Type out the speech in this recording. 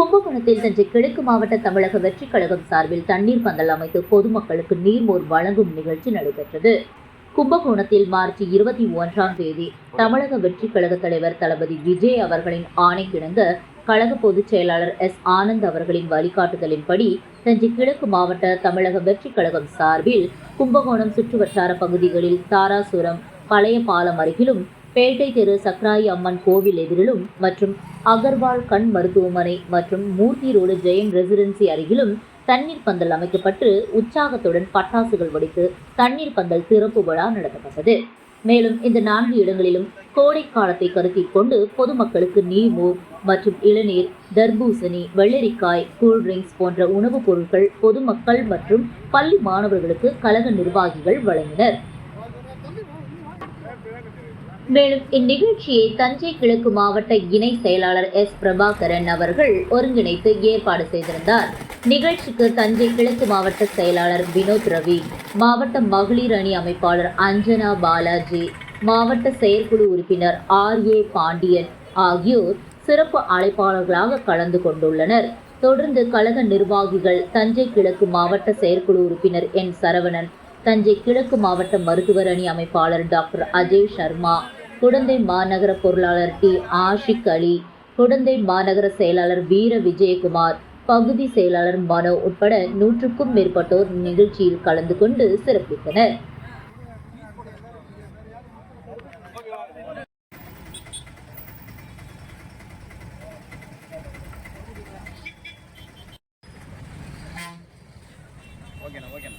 கும்பகோணத்தில் தஞ்சை கிழக்கு மாவட்ட தமிழக வெற்றிக் கழகம் சார்பில் தண்ணீர் பந்தல் அமைத்து பொதுமக்களுக்கு நீர்மோர் வழங்கும் நிகழ்ச்சி நடைபெற்றது. கும்பகோணத்தில் மார்ச் இருபத்தி ஒன்றாம் தேதி தமிழக வெற்றிக் கழக தலைவர் தளபதி விஜய் அவர்களின் ஆணைக்கிணங்க கழக பொதுச் செயலாளர் எஸ் ஆனந்த் அவர்களின் வழிகாட்டுதலின்படி தஞ்சை கிழக்கு மாவட்ட தமிழக வெற்றிக் கழகம் சார்பில் கும்பகோணம் சுற்றுவட்டார பகுதிகளில் தாராசுரம் பழைய பாலம் அருகிலும் பேட்டை தெரு சக்ராயி அம்மன் கோவில் எதிரிலும் மற்றும் அகர்வால் கண் மருத்துவமனை மற்றும் மூர்த்தி ரோடு ஜெயம் ரெசிடென்சி அருகிலும் தண்ணீர் பந்தல் அமைக்கப்பட்டு உற்சாகத்துடன் பட்டாசுகள் வெடித்து தண்ணீர் பந்தல் திறப்பு விழா நடத்தப்பட்டது. மேலும் இந்த நான்கு இடங்களிலும் கோடை காலத்தை கருத்தில் கொண்டு பொதுமக்களுக்கு நீமு மற்றும் இளநீர் தர்பூசணி வெள்ளரிக்காய் கூல்ட்ரிங்க்ஸ் போன்ற உணவுப் பொருட்கள் பொதுமக்கள் மற்றும் பள்ளி மாணவர்களுக்கு கழக நிர்வாகிகள் வழங்கினர். மேலும் இந்நிகழ்ச்சியை தஞ்சை கிழக்கு மாவட்ட இணை செயலாளர் எஸ் பிரபாகரன் அவர்கள் ஒருங்கிணைத்து ஏற்பாடு செய்திருந்தார். நிகழ்ச்சிக்கு தஞ்சை கிழக்கு மாவட்ட செயலாளர் வினோத் ரவி மாவட்ட மகளிர் அணி அமைப்பாளர் அஞ்சனா பாலாஜி மாவட்ட செயற்குழு உறுப்பினர் ஆர் ஏ பாண்டியன் ஆகியோர் சிறப்பு அழைப்பாளர்களாக கலந்து கொண்டுள்ளனர். தொடர்ந்து கழக நிர்வாகிகள் தஞ்சை கிழக்கு மாவட்ட செயற்குழு உறுப்பினர் என் சரவணன் தஞ்சை கிழக்கு மாவட்ட மருத்துவர் அணி அமைப்பாளர் டாக்டர் அஜய் சர்மா குடந்தை மாநகர பொருளாளர் டி. ஆஷிக் அலி குடந்தை மாநகர செயலாளர் வீர விஜயகுமார் பகுதி செயலாளர் மனோ உட்பட நூற்றுக்கும் மேற்பட்டோர் நிகழ்ச்சியில் கலந்து கொண்டு சிறப்பித்தனர். ஓகேண்ணா ஓகேண்ணா.